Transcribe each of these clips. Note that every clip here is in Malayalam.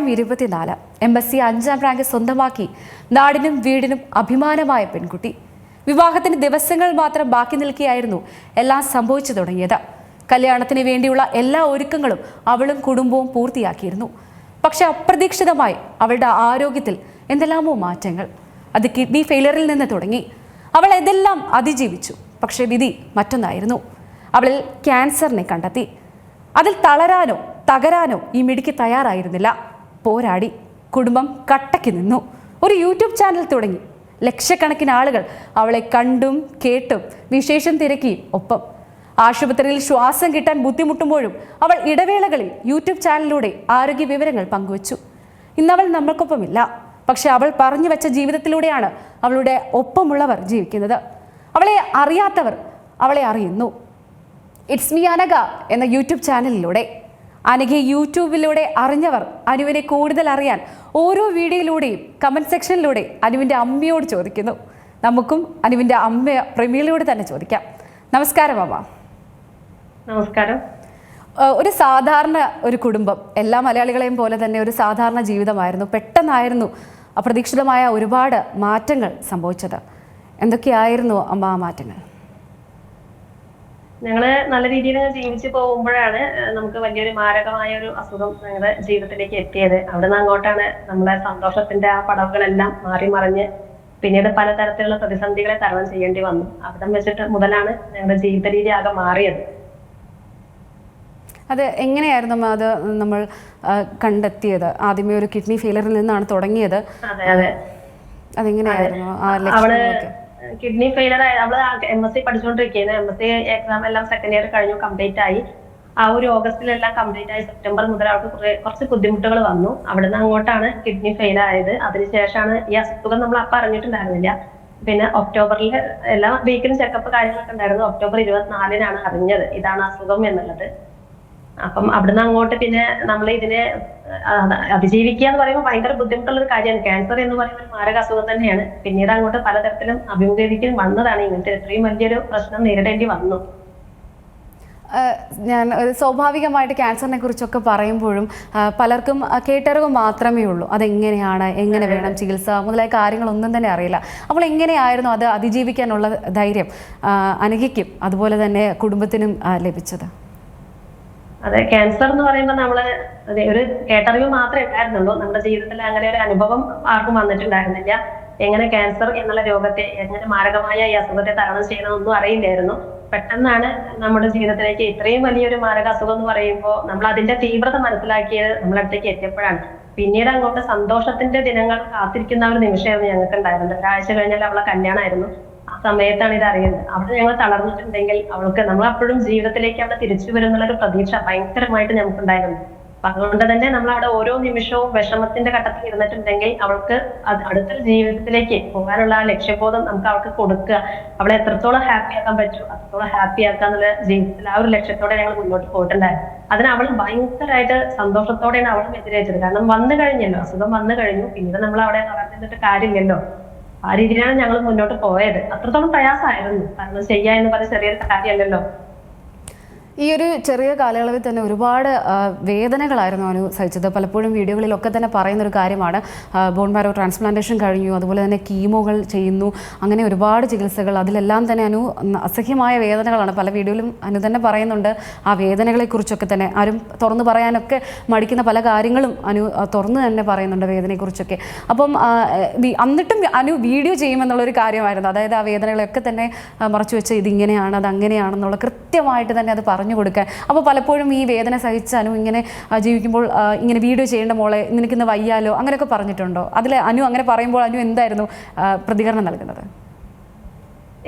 പ്രായം ഇരുപത്തിനാല് എം എസ് സി അഞ്ചാം റാങ്ക് സ്വന്തമാക്കി നാടിനും വീടിനും അഭിമാനമായ പെൺകുട്ടി. വിവാഹത്തിന് ദിവസങ്ങൾ മാത്രം ബാക്കി നിൽക്കുകയായിരുന്നു എല്ലാം സംഭവിച്ചു തുടങ്ങിയത്. കല്യാണത്തിന് വേണ്ടിയുള്ള എല്ലാ ഒരുക്കങ്ങളും അവളും കുടുംബവും പൂർത്തിയാക്കിയിരുന്നു. പക്ഷെ അപ്രതീക്ഷിതമായി അവളുടെ ആരോഗ്യത്തിൽ എന്തെല്ലാമോ മാറ്റങ്ങൾ. അത് കിഡ്നി ഫെയിലിയറിൽ നിന്ന് തുടങ്ങി. അവൾ ഇതെല്ലാം അതിജീവിച്ചു. പക്ഷേ വിധി മറ്റൊന്നായിരുന്നു. അവളിൽ ക്യാൻസറിനെ കണ്ടെത്തി. അതിൽ തളരാനോ തകരാനോ ഈ മിടിക്ക് തയ്യാറായിരുന്നില്ല. പോരാടി കുടുംബം കട്ടയ്ക്ക് നിന്നു. ഒരു യൂട്യൂബ് ചാനൽ തുടങ്ങി. ലക്ഷക്കണക്കിന് ആളുകൾ അവളെ കണ്ടും കേട്ടും വിശേഷം തിരക്കി ഒപ്പം. ആശുപത്രിയിൽ ശ്വാസം കിട്ടാൻ ബുദ്ധിമുട്ടുമ്പോഴും അവൾ ഇടവേളകളിൽ യൂട്യൂബ് ചാനലിലൂടെ ആരോഗ്യ വിവരങ്ങൾ പങ്കുവച്ചു. ഇന്നവൾ നമ്മൾക്കൊപ്പമില്ല. പക്ഷെ അവൾ പറഞ്ഞു വെച്ച ജീവിതത്തിലൂടെയാണ് അവളുടെ ഒപ്പമുള്ളവർ ജീവിക്കുന്നത്. അവളെ അറിയാത്തവർ അവളെ അറിയുന്നു. ഇറ്റ്സ് മി അനഗ എന്ന യൂട്യൂബ് ചാനലിലൂടെ. അനഘയെ യൂട്യൂബിലൂടെ അറിഞ്ഞവർ അനുവിനെ കൂടുതൽ അറിയാൻ ഓരോ വീഡിയോയിലൂടെയും കമന്റ് സെക്ഷനിലൂടെ അനുവിന്റെ അമ്മയോട് ചോദിക്കുന്നു. നമുക്കും അനുവിന്റെ അമ്മ പ്രമീളയോട് തന്നെ ചോദിക്കാം. നമസ്കാരം അമ്മ. നമസ്കാരം. ഒരു സാധാരണ ഒരു കുടുംബം എല്ലാ മലയാളികളെയും പോലെ തന്നെ ഒരു സാധാരണ ജീവിതമായിരുന്നു. പെട്ടെന്നായിരുന്നു അപ്രതീക്ഷിതമായ ഒരുപാട് മാറ്റങ്ങൾ സംഭവിച്ചത്. എന്തൊക്കെയായിരുന്നു അമ്മ ആ മാറ്റങ്ങൾ? ഞങ്ങൾ നല്ല രീതിയിൽ ജീവിച്ചു പോകുമ്പോഴാണ് നമുക്ക് വലിയൊരു മാരകമായ ഒരു അസുഖം ഞങ്ങളുടെ ജീവിതത്തിലേക്ക് എത്തിയത്. അവിടുന്ന് അങ്ങോട്ടാണ് നമ്മളെ സന്തോഷത്തിന്റെ ആ പടവുകളെല്ലാം മാറി മറിഞ്ഞ് പിന്നീട് പലതരത്തിലുള്ള പ്രതിസന്ധികളെ തരണം ചെയ്യേണ്ടി വന്നു. അവിടെ വെച്ചിട്ട് മുതലാണ് ഞങ്ങളുടെ ജീവിത രീതി ആകെ മാറിയത്. അത് എങ്ങനെയായിരുന്നു അത് നമ്മൾ കണ്ടെത്തിയത്? ആദ്യമേ ഒരു കിഡ്നി ഫെയിലറിൽ നിന്നാണ് തുടങ്ങിയത്. അതെ അതെ. അതെങ്ങനെയായിരുന്നു ആ ലക്ഷണങ്ങളൊക്കെ? കിഡ്നി ഫെയിലർ ആയി അവൾ എം എസ് സി പഠിച്ചുകൊണ്ടിരിക്കുന്നത് എം എസ് സി എക്സാം എല്ലാം സെക്കൻഡ് ഇയർ കഴിഞ്ഞു കംപ്ലീറ്റ് ആയി. ആ ഒരു ഓഗസ്റ്റിലെല്ലാം കംപ്ലീറ്റ് ആയി. സെപ്റ്റംബർ മുതൽ അവൾക്ക് കുറെ കുറച്ച് ബുദ്ധിമുട്ടുകൾ വന്നു. അവിടുന്ന് അങ്ങോട്ടാണ് കിഡ്നി ഫെയിൽ ആയത്. അതിനുശേഷമാണ് ഈ അസുഖം നമ്മൾ അപ്പം അറിഞ്ഞിട്ടുണ്ടായിരുന്നില്ല. പിന്നെ ഒക്ടോബറിൽ എല്ലാ വീക്കിലും ചെക്കപ്പ് കാര്യങ്ങളൊക്കെ ഉണ്ടായിരുന്നു. ഒക്ടോബർ ഇരുപത്തിനാലിനാണ് അറിഞ്ഞത്. ഇതാണ് അസുഖം എന്നുള്ളത്. അപ്പം അവിടുന്ന് അങ്ങോട്ട് പിന്നെ നമ്മൾ ഇതിനെ അതിജീവിക്കുക എന്ന് പറയുമ്പോൾ ഭയങ്കര ബുദ്ധിമുട്ടുള്ള ഒരു കാര്യമാണ്. ക്യാൻസർ എന്ന് പറയുന്ന ഒരു മാരക അസുഖം തന്നെയാണ്. പിന്നീട് അങ്ങോട്ട് പലതരത്തിലും അഭിമുഖീകരിക്കാൻ വന്നതാണ്. ഇങ്ങനത്തെ ഇത്രയും വലിയൊരു പ്രശ്നം നേരിടേണ്ടി വന്നു. ഞാൻ ഒരു സ്വാഭാവികമായിട്ട് ക്യാൻസറിനെ കുറിച്ചൊക്കെ പറയുമ്പോഴും പലർക്കും കേട്ടറിവ് മാത്രമേ ഉള്ളൂ. അതെങ്ങനെയാണ് എങ്ങനെ വേണം ചികിത്സ മുതലായ കാര്യങ്ങളൊന്നും തന്നെ അറിയില്ല. അപ്പോൾ എങ്ങനെയായിരുന്നു അത് അതിജീവിക്കാനുള്ള ധൈര്യം അനഘയ്ക്കും അതുപോലെ തന്നെ കുടുംബത്തിനും ലഭിച്ചത്? അതെ ക്യാൻസർ എന്ന് പറയുമ്പോൾ നമ്മൾ ഒരു കേട്ടറിവ് മാത്രമേ ഉണ്ടായിരുന്നുള്ളൂ. നമ്മുടെ ജീവിതത്തിൽ അങ്ങനെ ഒരു അനുഭവം ആർക്കും വന്നിട്ടുണ്ടായിരുന്നില്ല. എങ്ങനെ ക്യാൻസർ എന്നുള്ള രോഗത്തെ എങ്ങനെ മാരകമായ ഈ അസുഖത്തെ തരണം ചെയ്യണമെന്നൊന്നും അറിയില്ലായിരുന്നു. പെട്ടെന്നാണ് നമ്മുടെ ജീവിതത്തിലേക്ക് ഇത്രയും വലിയൊരു മാരക അസുഖം എന്ന് പറയുമ്പോൾ നമ്മൾ അതിന്റെ തീവ്രത മനസ്സിലാക്കിയത് നമ്മളടുത്തേക്ക് എത്തിയപ്പോഴാണ്. പിന്നീട് അങ്ങോട്ട് സന്തോഷത്തിന്റെ ദിനങ്ങൾ കാത്തിരിക്കുന്ന ഒരു നിമിഷമായിരുന്നു ഞങ്ങൾക്ക് ഉണ്ടായിരുന്നത് ഒരാഴ്ച കഴിഞ്ഞാൽ അവളെ കല്യാണമായിരുന്നു. സമയത്താണ് ഇത് അറിയുന്നത്. അവിടെ ഞങ്ങൾ തളർന്നിട്ടുണ്ടെങ്കിൽ അവൾക്ക് നമ്മൾ അപ്പോഴും ജീവിതത്തിലേക്ക് അവിടെ തിരിച്ചു വരുന്നുള്ള ഒരു പ്രതീക്ഷ ഭയങ്കരമായിട്ട് ഞങ്ങൾക്കുണ്ടായിരുന്നു. അപ്പൊ അതുകൊണ്ട് തന്നെ നമ്മൾ അവിടെ ഓരോ നിമിഷവും വിഷമത്തിന്റെ ഘട്ടത്തിൽ ഇരുന്നിട്ടുണ്ടെങ്കിൽ അവൾക്ക് അടുത്തൊരു ജീവിതത്തിലേക്ക് പോകാനുള്ള ആ ലക്ഷ്യബോധം നമുക്ക് അവൾക്ക് കൊടുക്കുക. അവളെ എത്രത്തോളം ഹാപ്പി ആക്കാൻ പറ്റും അത്രത്തോളം ഹാപ്പി ആക്കുക എന്നുള്ള ജീവിതത്തിൽ ആ ഒരു ലക്ഷ്യത്തോടെ ഞങ്ങൾ മുന്നോട്ട് പോയിട്ടുണ്ടായിരുന്നു. അതിന് അവൾ ഭയങ്കരമായിട്ട് സന്തോഷത്തോടെയാണ് അവളും എതിരേറ്റത്. കാരണം വന്നു കഴിഞ്ഞല്ലോ അസുഖം വന്നു കഴിഞ്ഞു. പിന്നീട് നമ്മൾ അവിടെ തളർന്നിട്ട് കാര്യമില്ലല്ലോ. ആ രീതിയിലാണ് ഞങ്ങൾ മുന്നോട്ട് പോയത്. അത്രത്തോളം പ്രയാസമായിരുന്നു. കാരണം ചെയ്യാ എന്ന് പറഞ്ഞ ചെറിയൊരു കാര്യമല്ലല്ലോ. ഈ ഒരു ചെറിയ കാലയളവിൽ തന്നെ ഒരുപാട് വേദനകളായിരുന്നു അനു സഹിച്ചത്. പലപ്പോഴും വീഡിയോകളിലൊക്കെ തന്നെ പറയുന്ന ഒരു കാര്യമാണ് ബോൺ മാരോ ട്രാൻസ്പ്ലാന്റേഷൻ കഴിഞ്ഞു അതുപോലെ തന്നെ കീമോകൾ ചെയ്യുന്നു അങ്ങനെ ഒരുപാട് ചികിത്സകൾ. അതിലെല്ലാം തന്നെ അനു അസഹ്യമായ വേദനകളാണ്. പല വീഡിയോയിലും അനു തന്നെ പറയുന്നുണ്ട് ആ വേദനകളെക്കുറിച്ചൊക്കെ തന്നെ. ആരും തുറന്നു പറയാനൊക്കെ മടിക്കുന്ന പല കാര്യങ്ങളും അനു തുറന്നു തന്നെ പറയുന്നുണ്ട് വേദനയെക്കുറിച്ചൊക്കെ. അപ്പം എന്നിട്ടും അനു വീഡിയോ ചെയ്യുമെന്നുള്ളൊരു കാര്യമായിരുന്നു. അതായത് ആ വേദനകളൊക്കെ തന്നെ മറച്ചു വെച്ച് ഇതിങ്ങനെയാണ് അത് അങ്ങനെയാണെന്നുള്ള കൃത്യമായിട്ട് തന്നെ അത് പറഞ്ഞു കൊടുക്കാൻ. അപ്പോൾ പലപ്പോഴും ഈ വേദന സഹിച്ച് അനു ഇങ്ങനെ ജീവിക്കുമ്പോൾ ഇങ്ങനെ വീഡിയോ ചെയ്യേണ്ട മോളെ നിനക്കിന്ന് വയ്യാലോ അങ്ങനെയൊക്കെ പറഞ്ഞിട്ടുണ്ടോ? അതിൽ അനു അങ്ങനെ പറയുമ്പോൾ അനു എന്തായിരുന്നു പ്രതികരണം നൽകുന്നത്?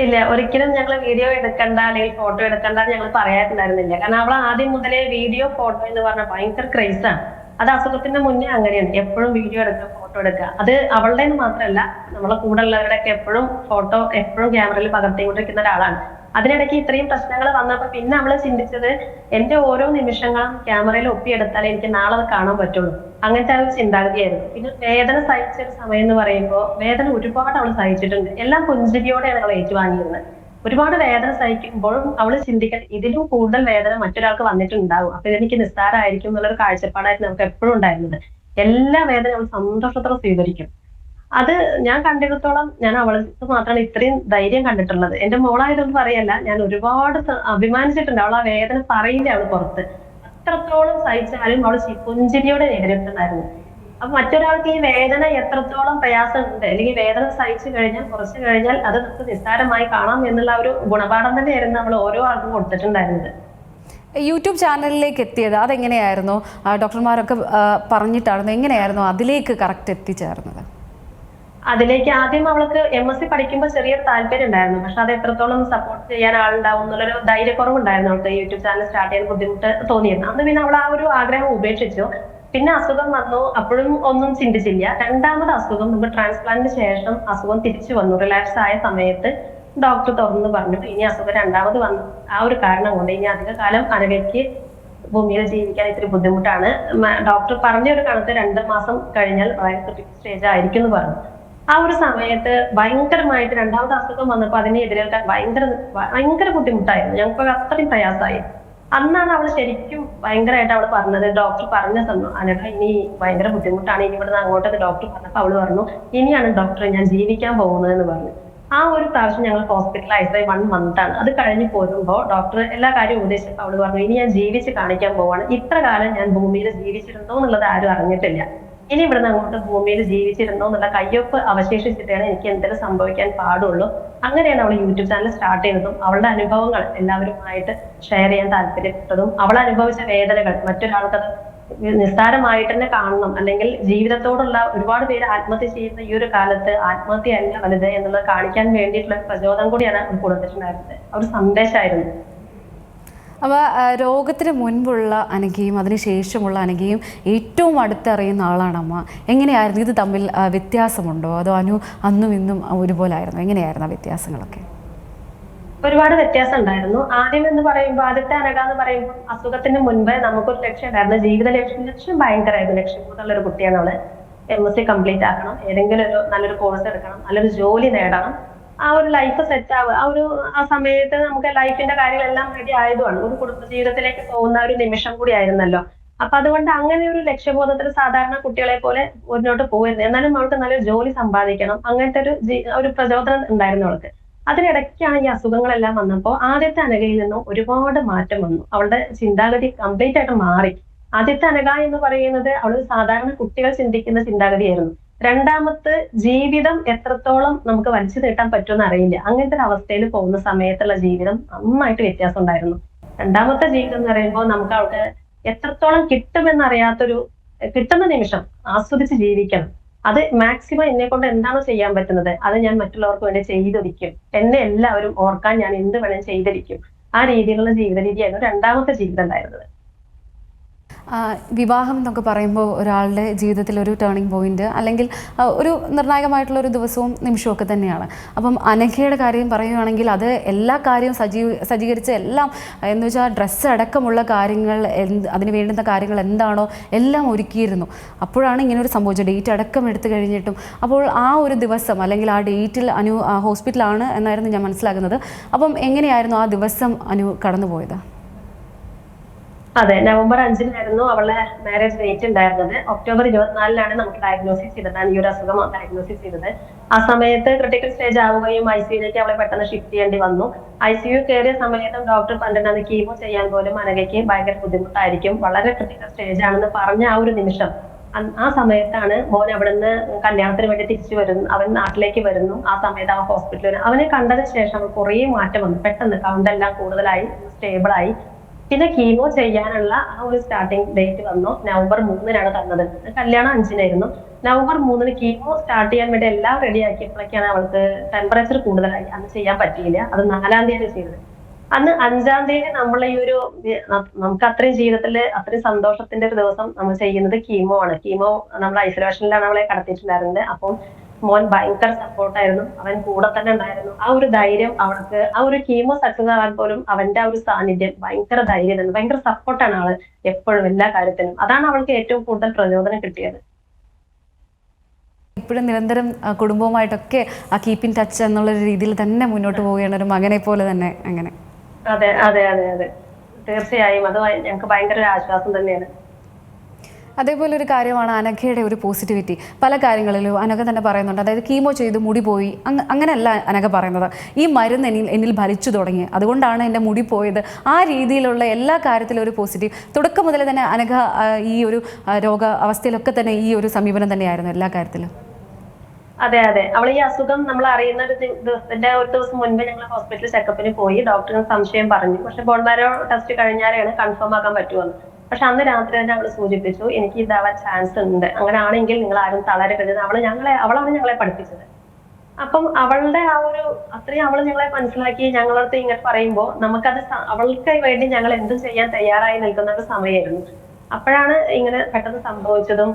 ഇല്ല ഒരിക്കലും ഞങ്ങൾ വീഡിയോ എടുക്കണ്ട അല്ലെങ്കിൽ ഫോട്ടോ എടുക്കണ്ട ഞങ്ങൾ പറയാറുണ്ടായിരുന്നില്ല കാരണം അവൾ ആദ്യം മുതലേ വീഡിയോ ഫോട്ടോ എന്ന് പറഞ്ഞ ഭയങ്കര ക്രൈസാണ് അത് അസുഖത്തിന്റെ മുന്നേ അങ്ങനെയാണ് എപ്പോഴും വീഡിയോ എടുക്കുക ഫോട്ടോ എടുക്കുക. അത് അവളുടെ മാത്രമല്ല നമ്മളെ കൂടെ ഉള്ളവരുടെ ഒക്കെ എപ്പോഴും ഫോട്ടോ എപ്പോഴും ക്യാമറയിൽ പകർത്തിക്കൊണ്ടിരിക്കുന്ന ഒരാളാണ്. അതിനിടയ്ക്ക് ഇത്രയും പ്രശ്നങ്ങൾ വന്നപ്പോൾ പിന്നെ നമ്മൾ ചിന്തിച്ചത് എന്റെ ഓരോ നിമിഷങ്ങളും ക്യാമറയിൽ ഒപ്പിയെടുത്താൽ എനിക്ക് നാളെ അത് കാണാൻ പറ്റുള്ളൂ. അങ്ങനത്തെ ഒരു ചിന്താഗതിയായിരുന്നു. പിന്നെ വേദന സഹിച്ച ഒരു സമയം എന്ന് പറയുമ്പോൾ വേദന ഒരുപാട് അവൾ സഹിച്ചിട്ടുണ്ട്. എല്ലാം പുഞ്ചിരിയോടെയാണ് അവൾ ഏറ്റുവാങ്ങിയിരുന്നത്. ഒരുപാട് വേദന സഹിക്കുമ്പോഴും അവൾ ചിന്തിക്കണം ഇതിലും കൂടുതൽ വേദന മറ്റൊരാൾക്ക് വന്നിട്ടുണ്ടാകും അപ്പൊ ഇതെനിക്ക് നിസ്സാരമായിരിക്കും എന്നുള്ളൊരു കാഴ്ചപ്പാടായിരുന്നു നമുക്ക് എപ്പോഴും ഉണ്ടായിരുന്നത്. എല്ലാ വേദനയും അവൾ സന്തോഷത്തോടെ സ്വീകരിക്കും. അത് ഞാൻ കണ്ടിടത്തോളം ഞാൻ അവൾക്ക് മാത്രമാണ് ഇത്രയും ധൈര്യം കണ്ടിട്ടുള്ളത്. എന്റെ മോളായതുകൊണ്ട് പറയല്ല. ഞാൻ ഒരുപാട് അഭിമാനിച്ചിട്ടുണ്ട്. അവൾ ആ വേദന പറയില്ല അവൾ പുറത്ത്. അത്രത്തോളം സഹിച്ചാലും അവൾ പുഞ്ചിരിയോടെ നേരിട്ടുണ്ടായിരുന്നു അപ്പൊ മറ്റൊരാൾക്ക് ഈ വേദന എത്രത്തോളം പ്രയാസമുണ്ട് അല്ലെങ്കിൽ വേദന സഹിച്ചു കഴിഞ്ഞാൽ കുറച്ച് കഴിഞ്ഞാൽ അത് നമുക്ക് നിസ്സാരമായി കാണാം എന്നുള്ള ഒരു ഗുണപാഠം തന്നെയായിരുന്നു നമ്മൾ ഓരോ ആൾക്കും കൊടുത്തിട്ടുണ്ടായിരുന്നത്. യൂട്യൂബ് ചാനലിലേക്ക് എത്തിയത് അതെങ്ങനെയായിരുന്നു? ഡോക്ടർമാരൊക്കെ പറഞ്ഞിട്ടായിരുന്നു എങ്ങനെയായിരുന്നു അതിലേക്ക് കറക്റ്റ് എത്തിച്ചേർന്നത്? അതിലേക്ക് ആദ്യം അവൾക്ക് എം എസ് സി പഠിക്കുമ്പോൾ ചെറിയൊരു താല്പര്യം ഉണ്ടായിരുന്നു. പക്ഷെ അത് എത്രത്തോളം സപ്പോർട്ട് ചെയ്യാൻ ആളുണ്ടാവും എന്നുള്ളൊരു ധൈര്യക്കുറവുണ്ടായിരുന്നു അവൾക്ക് യൂട്യൂബ് ചാനൽ സ്റ്റാർട്ട് ചെയ്യാൻ ബുദ്ധിമുട്ട് തോന്നിയിരുന്നു അന്ന് പിന്നെ അവൾ ആ ഒരു ആഗ്രഹം ഉപേക്ഷിച്ചു. പിന്നെ അസുഖം വന്നു. അപ്പോഴും ഒന്നും ചിന്തിച്ചില്ല. രണ്ടാമത് അസുഖം നമുക്ക് ട്രാൻസ്പ്ലാന്റിന് ശേഷം അസുഖം തിരിച്ചു വന്നു. റിലാക്സ് ആയ സമയത്ത് ഡോക്ടർ തുറന്നു പറഞ്ഞു ഇനി അസുഖം രണ്ടാമത് വന്നു ആ ഒരു കാരണം കൊണ്ട് ഇനി അധിക കാലം അനവയ്ക്ക് ഭൂമിയിൽ ജീവിക്കാൻ ഇത്തിരി ബുദ്ധിമുട്ടാണ്. ഡോക്ടർ പറഞ്ഞ ഒരു കണക്ക് രണ്ട് മാസം കഴിഞ്ഞാൽ സ്റ്റേജ് ആയിരിക്കും എന്ന് പറഞ്ഞു. ആ ഒരു സമയത്ത് ഭയങ്കരമായിട്ട് രണ്ടാമത്തെ അസുഖം വന്നപ്പോൾ അതിനെ എതിരേൽക്കാൻ ഭയങ്കര ഭയങ്കര ബുദ്ധിമുട്ടായിരുന്നു. ഞങ്ങൾക്ക് അത്രയും പ്രയാസമായി. അന്നാണ് അവൾ ശരിക്കും ഭയങ്കരമായിട്ട് അവൾ പറഞ്ഞത് ഡോക്ടർ പറഞ്ഞു തന്നു. അനഘ ഇനി ഭയങ്കര ബുദ്ധിമുട്ടാണ്. ഇനി ഇവിടുന്ന് അങ്ങോട്ടത് ഡോക്ടർ പറഞ്ഞപ്പോൾ അവൾ പറഞ്ഞു ഇനിയാണ് ഡോക്ടർ ഞാൻ ജീവിക്കാൻ പോകുന്നത് എന്ന് പറഞ്ഞു. ആ ഒരു പ്രാവശ്യം ഞങ്ങൾ ഹോസ്പിറ്റലിൽ ആയി വൺ മന്ത് ആണ്. അത് കഴിഞ്ഞ് പോരുമ്പോൾ ഡോക്ടർ എല്ലാ കാര്യവും ഉപദേശിച്ചപ്പോൾ അവൾ പറഞ്ഞു ഇനി ഞാൻ ജീവിച്ച് കാണിക്കാൻ പോവാണ്. ഇത്ര കാലം ഞാൻ ഭൂമിയിൽ ജീവിച്ചിരുന്നോ എന്നുള്ളത് ആരും അറിഞ്ഞിട്ടില്ല. ഇനി ഇവിടുന്ന് അങ്ങോട്ട് ഭൂമിയിൽ ജീവിച്ചിരുന്നോ എന്നുള്ള കയ്യൊപ്പ് അവശേഷിച്ചിട്ടാണ് എനിക്ക് എന്തെങ്കിലും സംഭവിക്കാൻ പാടുള്ളൂ. അങ്ങനെയാണ് അവൾ യൂട്യൂബ് ചാനൽ സ്റ്റാർട്ട് ചെയ്തതും അവളുടെ അനുഭവങ്ങൾ എല്ലാവരുമായിട്ട് ഷെയർ ചെയ്യാൻ താല്പര്യപ്പെട്ടതും അവൾ അനുഭവിച്ച വേദനകൾ മറ്റൊരാൾക്കത് നിസ്സാരമായിട്ട് തന്നെ കാണണം അല്ലെങ്കിൽ ജീവിതത്തോടുള്ള ഒരുപാട് പേര് ആത്മഹത്യ ചെയ്യുന്ന ഈ ഒരു കാലത്ത് ആത്മഹത്യ അല്ല വലുത് എന്നുള്ളത് കാണിക്കാൻ വേണ്ടിയിട്ടുള്ള പ്രചോദനം കൂടിയാണ് അവൾ കൊടുത്തിട്ടുണ്ടായിരുന്നത്. ഒരു സന്ദേശമായിരുന്നു. അപ്പോൾ രോഗത്തിന് മുൻപുള്ള അനഘയും അതിന് ശേഷമുള്ള അനഘയും ഏറ്റവും അടുത്തറിയുന്ന ആളാണ് അമ്മ. എങ്ങനെയായിരുന്നു? ഇത് തമ്മിൽ വ്യത്യാസമുണ്ടോ? അതോ അനു അന്നും ഇന്നും ഒരുപോലെ ആയിരുന്നു എങ്ങനെയായിരുന്നു ആ വ്യത്യാസങ്ങളൊക്കെ? ഒരുപാട് വ്യത്യാസം ഉണ്ടായിരുന്നു. ആദ്യം എന്ന് പറയുമ്പോൾ ആദ്യത്തെ അനഘ എന്ന് പറയുമ്പോൾ അസുഖത്തിന് മുൻപ് നമുക്കൊരു ലക്ഷ്യം ഉണ്ടായിരുന്നു. ജീവിത ലക്ഷ്യം ലക്ഷ്യം ഭയങ്കരമായിരുന്നു. ലക്ഷ്യം ലക്ഷ്യബോധമുള്ള ഒരു കുട്ടിയാണ് അവൾ. എം എസ് സി കംപ്ലീറ്റ് ആക്കണം. ഏതെങ്കിലും ഒരു നല്ലൊരു കോഴ്സ് എടുക്കണം. നല്ലൊരു ജോലി നേടണം. ആ ഒരു ലൈഫ് സെറ്റ് ആവുക. ആ ഒരു ആ സമയത്ത് നമുക്ക് ലൈഫിന്റെ കാര്യങ്ങളെല്ലാം റെഡി ആയതുമാണ്. ഒരു കുടുംബ ജീവിതത്തിലേക്ക് പോകുന്ന ഒരു നിമിഷം കൂടി ആയിരുന്നല്ലോ. അപ്പൊ അതുകൊണ്ട് അങ്ങനെ ഒരു ലക്ഷ്യബോധത്തിൽ സാധാരണ കുട്ടികളെ പോലെ മുന്നോട്ട് പോയിരുന്നു എന്നാലും അവൾക്ക് നല്ലൊരു ജോലി സമ്പാദിക്കണം. അങ്ങനത്തെ ഒരു ഒരു പ്രചോദനം ഉണ്ടായിരുന്നു അവൾക്ക് അതിനിടയ്ക്കാണ് ഈ അസുഖങ്ങളെല്ലാം വന്നപ്പോൾ ആദ്യത്തെ അനകയിൽ നിന്നും ഒരുപാട് മാറ്റം വന്നു. അവളുടെ ചിന്താഗതി കംപ്ലീറ്റ് ആയിട്ട് മാറി. ആദ്യത്തെ അനക എന്ന് പറയുന്നത് അവൾ സാധാരണ കുട്ടികൾ ചിന്തിക്കുന്ന ചിന്താഗതിയായിരുന്നു. രണ്ടാമത്തെ ജീവിതം എത്രത്തോളം നമുക്ക് വലിച്ചു നീട്ടാൻ പറ്റുമെന്ന് അറിയില്ല. അങ്ങനത്തെ ഒരു അവസ്ഥയിൽ പോകുന്ന സമയത്തുള്ള ജീവിതം നന്നായിട്ട് വ്യത്യാസം ഉണ്ടായിരുന്നു. രണ്ടാമത്തെ ജീവിതം എന്ന് പറയുമ്പോൾ നമുക്ക് അവൾക്ക് എത്രത്തോളം കിട്ടുമെന്നറിയാത്തൊരു കിട്ടുന്ന നിമിഷം ആസ്വദിച്ച് ജീവിക്കണം. അത് മാക്സിമം എന്നെ കൊണ്ട് എന്താണോ ചെയ്യാൻ പറ്റുന്നത് അത് ഞാൻ മറ്റുള്ളവർക്ക് വേണ്ടി ചെയ്തിരിക്കും. എന്നെ എല്ലാവരും ഓർക്കാൻ ഞാൻ എന്ത് വേണേലും ചെയ്തിരിക്കും. ആ രീതിയിലുള്ള ജീവിത രീതിയായിരുന്നു രണ്ടാമത്തെ ജീവിതം ഉണ്ടായിരുന്നത്. വിവാഹം എന്നൊക്കെ പറയുമ്പോൾ ഒരാളുടെ ജീവിതത്തിൽ ഒരു ടേണിംഗ് പോയിന്റ് അല്ലെങ്കിൽ ഒരു നിർണായകമായിട്ടുള്ള ഒരു ദിവസവും നിമിഷവും ഒക്കെ തന്നെയാണ്. അപ്പം അനഘയുടെ കാര്യം പറയുകയാണെങ്കിൽ അത് എല്ലാ കാര്യവും സജീവ സജ്ജീകരിച്ച് എല്ലാം എന്ന് വെച്ചാൽ ഡ്രസ്സ് അടക്കമുള്ള കാര്യങ്ങൾ എന്ത് അതിന് വേണ്ടുന്ന കാര്യങ്ങൾ എന്താണോ എല്ലാം ഒരുക്കിയിരുന്നു. അപ്പോഴാണ് ഇങ്ങനെ ഒരു സംഭവിച്ചത് ഡേറ്റ് അടക്കം എടുത്തു കഴിഞ്ഞിട്ടും അപ്പോൾ ആ ഒരു ദിവസം അല്ലെങ്കിൽ ആ ഡേറ്റിൽ അനു ഹോസ്പിറ്റലാണ് എന്നായിരുന്നു ഞാൻ മനസ്സിലാക്കുന്നത്. അപ്പം എങ്ങനെയായിരുന്നു ആ ദിവസം അനു കടന്നുപോയത്? അതെ നവംബർ അഞ്ചിനായിരുന്നു അവളുടെ മാരേജ് ഡേറ്റ് ഉണ്ടായിരുന്നത്. ഒക്ടോബർ ഇരുപത്തിനാലിനാണ് നമുക്ക് ഡയഗ്നോസിസ് ചെയ്തത്. ഈ ഒരു അസുഖം ഡയഗ്നോസിസ് ചെയ്തത്. ആ സമയത്ത് ക്രിട്ടിക്കൽ സ്റ്റേജ് ആവുകയും ഐ സിയുലേക്ക് അവളെ പെട്ടെന്ന് ഷിഫ്റ്റ് ചെയ്യേണ്ടി വന്നു. ഐ സിയു കയറിയ സമയത്തും ഡോക്ടർ പന്ത്രണ്ടാം കീമോ ചെയ്യാൻ പോലും അനകയ്ക്ക് ഭയങ്കര ബുദ്ധിമുട്ടായിരിക്കും. വളരെ ക്രിട്ടിക്കൽ സ്റ്റേജ് ആണെന്ന് പറഞ്ഞ ആ ഒരു നിമിഷം. ആ സമയത്താണ് മോൻ അവിടുന്ന് കല്യാണത്തിന് വേണ്ടി തിരിച്ചു വരുന്നു അവൻ നാട്ടിലേക്ക് വരുന്നു. ആ സമയത്ത് അവൻ ഹോസ്പിറ്റലിൽ അവനെ കണ്ടതിന് ശേഷം കുറേ മാറ്റം വന്നു. പെട്ടെന്ന് കൗണ്ടെല്ലാം കൂടുതലായി സ്റ്റേബിൾ ആയി. പിന്നെ കീമോ ചെയ്യാനുള്ള ആ ഒരു സ്റ്റാർട്ടിംഗ് ഡേറ്റ് വന്നു. നവംബർ മൂന്നിനാണ് തന്നത്. കല്യാണം അഞ്ചിനായിരുന്നു. നവംബർ മൂന്നിന് കീമോ സ്റ്റാർട്ട് ചെയ്യാൻ വേണ്ടി എല്ലാം റെഡി ആക്കിയപ്പോഴേക്കാണ് അവൾക്ക് ടെമ്പറേച്ചർ കൂടുതലായി. അന്ന് ചെയ്യാൻ പറ്റിയില്ല. അത് നാലാം തീയതി ചെയ്തത്. അന്ന് അഞ്ചാം തീയതി നമ്മൾ ഈ ഒരു നമുക്ക് അത്രയും ജീവിതത്തിൽ അത്രയും സന്തോഷത്തിന്റെ ഒരു ദിവസം നമ്മൾ ചെയ്യുന്നത് കീമോ ആണ്. കീമോ നമ്മൾ ഐസൊലേഷനിലാണ് അവളെ കടത്തിയിട്ടുണ്ടായിരുന്നത്. അപ്പം മോൻ ഭയങ്കര സപ്പോർട്ടായിരുന്നു അവൻ കൂടെ തന്നെ ഉണ്ടായിരുന്നു. ആ ഒരു ധൈര്യം അവൾക്ക് ആ ഒരു കീമോ സക്സസ് ആവാൻ പോലും അവന്റെ ആ ഒരു സാന്നിധ്യം ഭയങ്കര ധൈര്യം തന്നെ ഭയങ്കര സപ്പോർട്ടാണ് ആൾ എപ്പോഴും എല്ലാ കാര്യത്തിനും. അതാണ് അവൾക്ക് ഏറ്റവും കൂടുതൽ പ്രചോദനം കിട്ടിയത്. ഇപ്പോഴും നിരന്തരം കുടുംബവുമായിട്ടൊക്കെ ആ കീപ്പ് ഇൻ ടച്ച് എന്നുള്ള രീതിയിൽ തന്നെ മുന്നോട്ട് പോവുകയാണ് ഒരു മകനെ പോലെ തന്നെ അങ്ങനെ. അതെ അതെ അതെ അതെ. തീർച്ചയായും. അത് ഞങ്ങൾക്ക് ഭയങ്കര ഒരു ആശ്വാസം തന്നെയാണ്. അതേപോലെ ഒരു കാര്യമാണ് അനഘയുടെ ഒരു പോസിറ്റിവിറ്റി പല കാര്യങ്ങളിലും അനഘ തന്നെ പറയുന്നുണ്ട്. അതായത് കീമോ ചെയ്ത് മുടി പോയി. അങ്ങ അങ്ങനെയല്ല അനഘ പറയുന്നത്. ഈ മരുന്ന് എന്നിൽ എന്നിൽ ഭരിച്ചു തുടങ്ങി. അതുകൊണ്ടാണ് എന്റെ മുടി പോയത്. ആ രീതിയിലുള്ള എല്ലാ കാര്യത്തിലും ഒരു പോസിറ്റീവ് തുടക്കം മുതൽ തന്നെ അനഘ ഈ ഒരു രോഗ അവസ്ഥയിലൊക്കെ തന്നെ ഈ ഒരു സമീപനം തന്നെയായിരുന്നു എല്ലാ കാര്യത്തിലും. അതെ അതെ. അവൾ ഈ അസുഖം നമ്മൾ അറിയുന്ന ഒരു ദിവസത്തിന്റെ ഒരു ദിവസം മുൻപ് ഞങ്ങൾ ഹോസ്പിറ്റൽ ചെക്കപ്പിന് പോയി. ഡോക്ടറിന് സംശയം പറഞ്ഞു. പക്ഷെ ബോൺമാരോ ടെസ്റ്റ് കഴിഞ്ഞാലാണ് കൺഫേം ആക്കാൻ പറ്റുമെന്ന് പക്ഷെ അന്ന് രാത്രി തന്നെ അവൾ സൂചിപ്പിച്ചു എനിക്ക് ഇതാവാൻ ചാൻസ് ഉണ്ട്. അങ്ങനെ ആണെങ്കിൽ നിങ്ങൾ ആരും തളരരുത്. അവൾ ഞങ്ങളെ അവളാണ് ഞങ്ങളെ പഠിപ്പിച്ചത്. അപ്പം അവളുടെ ആ ഒരു അത്രയും അവൾ ഞങ്ങളെ മനസ്സിലാക്കി ഞങ്ങളടുത്ത് ഇങ്ങനെ പറയുമ്പോൾ നമുക്കത് അവൾക്ക് വേണ്ടി ഞങ്ങൾ എന്തും ചെയ്യാൻ തയ്യാറായി നിൽക്കുന്ന ഒരു സമയമായിരുന്നു അപ്പോഴാണ് ഇങ്ങനെ പെട്ടെന്ന് സംഭവിച്ചതും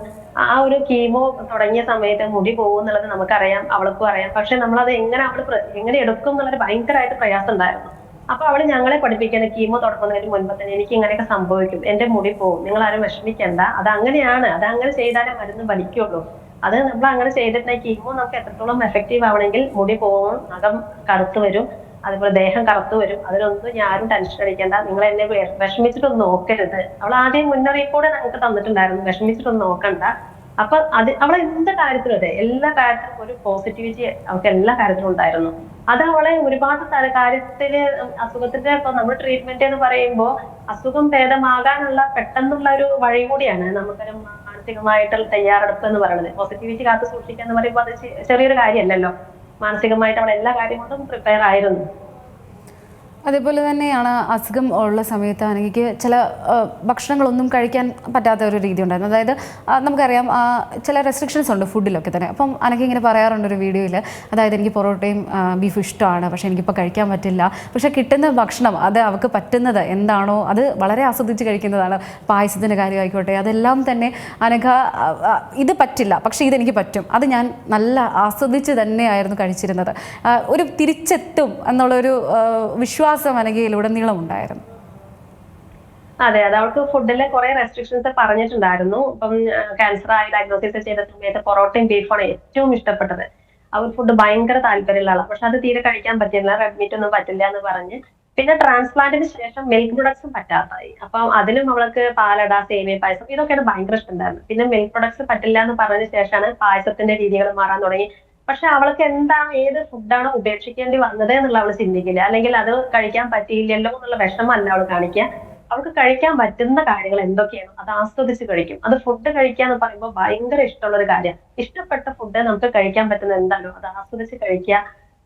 ആ ഒരു കീമോ തുടങ്ങിയ സമയത്ത് മുടി പോകും എന്നുള്ളത് നമുക്കറിയാം അവൾക്കും അറിയാം. പക്ഷെ നമ്മൾ അത് എങ്ങനെ അവൾ എങ്ങനെ എടുക്കും എന്നുള്ളൊരു ഭയങ്കരമായിട്ട് പ്രയാസം ഉണ്ടായിരുന്നു. അപ്പൊ അവൾ ഞങ്ങളെ പഠിപ്പിക്കുന്ന കീമോ തുടങ്ങുന്നതിന് മുൻപ് തന്നെ എനിക്ക് ഇങ്ങനെയൊക്കെ സംഭവിക്കും. എന്റെ മുടി പോകും നിങ്ങൾ ആരും വിഷമിക്കണ്ട. അത് അങ്ങനെയാണ്. അത് അങ്ങനെ ചെയ്താലേ മരുന്ന് വലിക്കുള്ളൂ അത് നമ്മൾ അങ്ങനെ ചെയ്തിട്ടുണ്ടെങ്കിൽ കീമോ നമുക്ക് എത്രത്തോളം എഫക്റ്റീവ് ആവണമെങ്കിൽ മുടി പോകും നഖം കറുത്തു വരും അതുപോലെ ദേഹം കറുത്തു വരും. അതിലൊന്നും ഞാൻ ആരും ടെൻഷൻ അടിക്കേണ്ട. നിങ്ങൾ എന്നെ വിഷമിച്ചിട്ടൊന്നും നോക്കരുത്. അവൾ ആദ്യം മുന്നറിയിപ്പോടെ നമുക്ക് തന്നിട്ടുണ്ടായിരുന്നു. വിഷമിച്ചിട്ടൊന്നും നോക്കണ്ട. അപ്പൊ അത് അവളെ എന്ത് കാര്യത്തിലും അതെ എല്ലാ കാര്യത്തിലും ഒരു പോസിറ്റിവിറ്റി അവൾക്ക് എല്ലാ കാര്യത്തിലും ഉണ്ടായിരുന്നു. അത് അവളെ ഒരുപാട് കാര്യത്തിൽ അസുഖത്തിന്റെ ഇപ്പൊ നമ്മൾ ട്രീറ്റ്മെന്റ് എന്ന് പറയുമ്പോൾ അസുഖം ഭേദമാകാനുള്ള പെട്ടെന്നുള്ള ഒരു വഴി കൂടിയാണ് നമുക്കൊരു മാനസികമായിട്ടുള്ള തയ്യാറെടുപ്പ് എന്ന് പറയുന്നത്. പോസിറ്റിവിറ്റി കാത്തു സൂക്ഷിക്കുക എന്ന് പറയുമ്പോൾ അത് ചെറിയൊരു കാര്യമല്ലല്ലോ. മാനസികമായിട്ട് അവൾ എല്ലാ കാര്യം കൊണ്ടും പ്രിപ്പയർ ആയിരുന്നു. അതേപോലെ തന്നെയാണ് അസുഖം ഉള്ള സമയത്ത് എനിക്ക് ചില ഭക്ഷണങ്ങളൊന്നും കഴിക്കാൻ പറ്റാത്ത ഒരു രീതി ഉണ്ടായിരുന്നു. അതായത് നമുക്കറിയാം ചില റെസ്ട്രിക്ഷൻസ് ഉണ്ട് ഫുഡിലൊക്കെ തന്നെ. അപ്പം അനക്ക് ഇങ്ങനെ പറയാറുണ്ട് ഒരു വീഡിയോയിൽ അതായത് എനിക്ക് പൊറോട്ടയും ബീഫ് ഇഷ്ടമാണ് പക്ഷേ എനിക്കിപ്പോൾ കഴിക്കാൻ പറ്റില്ല. പക്ഷേ കിട്ടുന്ന ഭക്ഷണം അത് അവൾക്ക് പറ്റുന്നത് എന്താണോ അത് വളരെ ആസ്വദിച്ച് കഴിക്കുന്നതാണ്. പായസത്തിന്റെ കാര്യമായിക്കോട്ടെ അതെല്ലാം തന്നെ അനഘ ഇത് പറ്റില്ല പക്ഷേ ഇതെനിക്ക് പറ്റും. അത് ഞാൻ നല്ല ആസ്വദിച്ച് തന്നെയായിരുന്നു കഴിച്ചിരുന്നത്. ഒരു തിരിച്ചെത്തും എന്നുള്ളൊരു ആ, വിശ്വാസം അനഘയിലുടനീളം ഉണ്ടായിരുന്നു. അതെ അത് അവൾക്ക് ഫുഡിലെ കുറെ റെസ്ട്രിക്ഷൻസ് പറഞ്ഞിട്ടുണ്ടായിരുന്നു. ഇപ്പം ക്യാൻസർ ആയി ഡയഗ്നോസിസ് ചെയ്ത സമയത്ത് പൊറോട്ടയും ബീഫാണ് ഏറ്റവും ഇഷ്ടപ്പെട്ടത്. അവർ ഫുഡ് ഭയങ്കര താല്പര്യമുള്ള ആളാണ് പക്ഷെ അത് തീരെ കഴിക്കാൻ പറ്റില്ല റെഡ് മീറ്റ് ഒന്നും പറ്റില്ല എന്ന് പറഞ്ഞ്. പിന്നെ ട്രാൻസ്പ്ലാന്റിന് ശേഷം മിൽക്ക് പ്രൊഡക്ട്സും പറ്റാത്തായി അപ്പം അതിലും അവൾക്ക് പാലട സേമിയ പായസം ഇതൊക്കെയാണ് ഭയങ്കര ഇഷ്ടമുണ്ടായിരുന്നു പിന്നെ മിൽക്ക് പ്രൊഡക്ട്സ് പറ്റില്ല എന്ന് പറഞ്ഞ ശേഷമാണ് പായസത്തിന്റെ രീതികൾ മാറാൻ തുടങ്ങി. പക്ഷെ അവൾക്ക് എന്താണ് ഏത് ഫുഡാണ് ഉപേക്ഷിക്കേണ്ടി വന്നത് എന്നുള്ള അവൾ ചിന്തിക്കില്ല. അല്ലെങ്കിൽ അത് കഴിക്കാൻ പറ്റിയില്ലല്ലോ എന്നുള്ള വിഷമല്ല അവൾ കാണിക്കുക. അവൾക്ക് കഴിക്കാൻ പറ്റുന്ന കാര്യങ്ങൾ എന്തൊക്കെയാണ് അത് ആസ്വദിച്ച് കഴിക്കും. അത് ഫുഡ് കഴിക്കുക എന്ന് പറയുമ്പോൾ ഭയങ്കര ഇഷ്ടമുള്ള ഒരു കാര്യമാണ് ഇഷ്ടപ്പെട്ട ഫുഡ് നമുക്ക് കഴിക്കാൻ പറ്റുന്ന എന്താണോ അത് ആസ്വദിച്ച് കഴിക്കുക.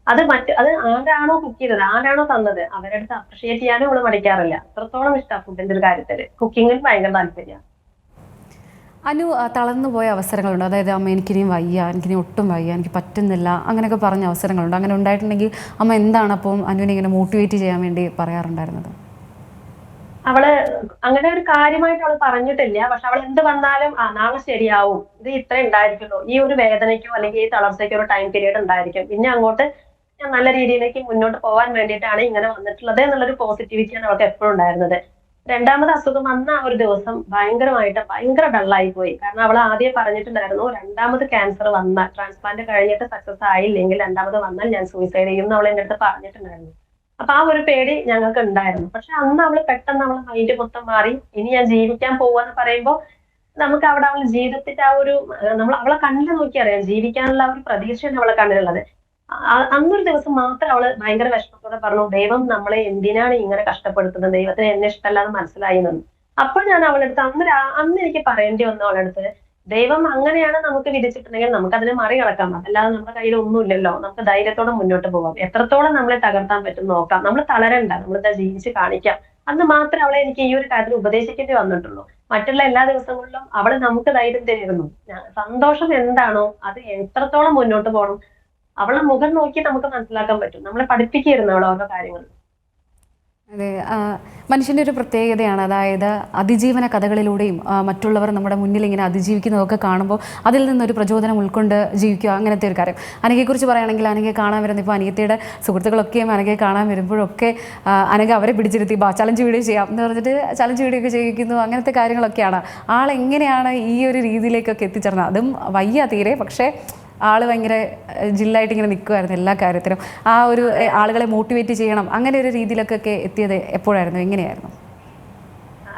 അത് മറ്റ് അത് ആരാണോ കുക്ക് ചെയ്തത് ആരാണോ തന്നത് അവരുടെ അടുത്ത് അപ്രിഷിയേറ്റ് ചെയ്യാനും അവൾ മടിക്കാറില്ല. അത്രത്തോളം ഇഷ്ടമാണ് ഫുഡിന്റെ ഒരു കാര്യത്തിൽ. കുക്കിങ്ങിൽ ഭയങ്കര താല്പര്യമാണ്. അനു തളർന്നുപോയ തളർന്നു പോയ അവസരങ്ങളുണ്ട്. അതായത് അമ്മ എനിക്കിനിയും വയ്യ എനിക്കിനി ഒട്ടും വയ്യ എനിക്ക് പറ്റുന്നില്ല അങ്ങനെയൊക്കെ പറഞ്ഞ അവസരങ്ങളുണ്ട്. അങ്ങനെ ഉണ്ടായിട്ടുണ്ടെങ്കിൽ അമ്മ എന്താണ് അപ്പം അനുവിനെ ഇങ്ങനെ മോട്ടിവേറ്റ് ചെയ്യാൻ വേണ്ടി പറയാറുണ്ടായിരുന്നത്? അവൾ അങ്ങനെ ഒരു കാര്യമായിട്ട് അവൾ പറഞ്ഞിട്ടില്ല. പക്ഷെ അവൾ എന്ത് വന്നാലും ആ നാളെ ശരിയാവും. ഇത് ഇത്ര ഉണ്ടായിരിക്കുള്ളൂ. ഈ ഒരു വേദനയ്ക്കോ അല്ലെങ്കിൽ ഈ തളർച്ചയ്ക്കോ ഒരു ടൈം പീരീഡ് ഉണ്ടായിരിക്കും. പിന്നെ അങ്ങോട്ട് നല്ല രീതിയിലേക്ക് മുന്നോട്ട് പോകാൻ വേണ്ടിയിട്ടാണ് ഇങ്ങനെ വന്നിട്ടുള്ളത്. എന്നുള്ളൊരു പോസിറ്റിവിറ്റിയാണ് അവൾക്ക് എപ്പോഴും ഉണ്ടായിരുന്നത്. രണ്ടാമത് അസുഖം വന്ന ഒരു ദിവസം ഭയങ്കരമായിട്ട് ഭയങ്കര ഡള്ളായി പോയി കാരണം അവൾ ആദ്യം പറഞ്ഞിട്ടുണ്ടായിരുന്നു രണ്ടാമത് ക്യാൻസർ വന്ന ട്രാൻസ്പ്ലാന്റ് കഴിഞ്ഞിട്ട് സക്സസ് ആയില്ലെങ്കിൽ രണ്ടാമത് വന്നാൽ ഞാൻ സൂയിസൈഡ് ചെയ്യും എന്ന് അവൾ എന്റെ അടുത്ത് പറഞ്ഞിട്ടുണ്ടായിരുന്നു. അപ്പൊ ആ ഒരു പേടി ഞങ്ങൾക്ക് ഉണ്ടായിരുന്നു. പക്ഷെ അന്ന് അവൾ പെട്ടെന്ന് അവളെ മൈൻഡ് മൊത്തം മാറി. ഇനി ഞാൻ ജീവിക്കാൻ പോവാന്ന് പറയുമ്പോൾ നമുക്ക് അവിടെ അവൾ ജീവിതത്തിന്റെ ആ ഒരു നമ്മൾ അവളെ കണ്ണിൽ നോക്കി അറിയാം. ജീവിക്കാനുള്ള ഒരു പ്രതീക്ഷയാണ് അവളെ കണ്ണിലുള്ളത്. അന്നൊരു ദിവസം മാത്രം അവൾ ഭയങ്കര വിഷമത്തോടെ പറഞ്ഞു ദൈവം നമ്മളെ എന്തിനാണ് ഇങ്ങനെ കഷ്ടപ്പെടുത്തുന്നത്? ദൈവത്തിന് എന്നെ ഇഷ്ടമല്ലാതെ മനസ്സിലായി എന്ന്. അപ്പൊ ഞാൻ അവളുടെ അടുത്ത് അന്ന് അന്ന് എനിക്ക് പറയേണ്ടി വന്നു അവളുടെ അടുത്ത് ദൈവം അങ്ങനെയാണ് നമുക്ക് വിധിച്ചിട്ടുണ്ടെങ്കിൽ നമുക്ക് അതിനെ മറികടക്കാം അതല്ലാതെ നമ്മുടെ കയ്യിൽ ഒന്നുമില്ലല്ലോ നമുക്ക് ധൈര്യത്തോടെ മുന്നോട്ട് പോകാം. എത്രത്തോളം നമ്മളെ തകർത്താൻ പറ്റും നോക്കാം. നമ്മൾ തളരണ്ട. നമ്മൾ ഇതാ ജീവിച്ച് കാണിക്കാം. അന്ന് മാത്രം അവളെ എനിക്ക് ഈ ഒരു കാര്യത്തിൽ ഉപദേശിക്കേണ്ടി വന്നിട്ടുള്ളൂ. മറ്റുള്ള എല്ലാ ദിവസങ്ങളിലും അവൾ നമുക്ക് ധൈര്യം തരുന്നു. സന്തോഷം എന്താണോ അത് എത്രത്തോളം മുന്നോട്ട് പോകണം അവളെ മുഖം നോക്കി നമുക്ക് മനസ്സിലാക്കാൻ പറ്റും. നമ്മളെ പഠിപ്പിക്കായിരുന്നു അവൾ ഓരോ കാര്യങ്ങൾ. അതെ മനുഷ്യന്റെ ഒരു പ്രത്യേകതയാണ്. അതായത് അതിജീവന കഥകളിലൂടെയും മറ്റുള്ളവർ നമ്മുടെ മുന്നിൽ ഇങ്ങനെ അതിജീവിക്കുന്നതൊക്കെ കാണുമ്പോൾ അതിൽ നിന്നൊരു പ്രചോദനം ഉൾക്കൊണ്ട് ജീവിക്കുക അങ്ങനത്തെ ഒരു കാര്യം. അനഘയെക്കുറിച്ച് പറയുകയാണെങ്കിൽ അനഘയെ കാണാൻ വരുന്ന ഇപ്പോൾ അനിയത്തിയുടെ സുഹൃത്തുക്കളൊക്കെയും അനഘയെ കാണാൻ വരുമ്പോഴൊക്കെ അനക അവരെ പിടിച്ചിരുത്തി ബാ ചലഞ്ച് വീഡിയോ ചെയ്യാം എന്ന് പറഞ്ഞിട്ട് ചലഞ്ച് വീഡിയോ ഒക്കെ ചെയ്യിക്കുന്നു. അങ്ങനത്തെ കാര്യങ്ങളൊക്കെയാണ്. ആളെങ്ങനെയാണ് ഈ ഒരു രീതിയിലേക്കൊക്കെ എത്തിച്ചേർന്നത്? അതും വയ്യ തീരെ. പക്ഷേ ആൾ ഭയങ്കര ജില്ലായിട്ട് ഇങ്ങനെ നിൽക്കുമായിരുന്നു എല്ലാ കാര്യത്തിലും. ആ ഒരു ആളുകളെ മോട്ടിവേറ്റ് ചെയ്യണം അങ്ങനെ ഒരു രീതിയിലൊക്കെ എത്തിയത് എപ്പോഴായിരുന്നു? എങ്ങനെയായിരുന്നു?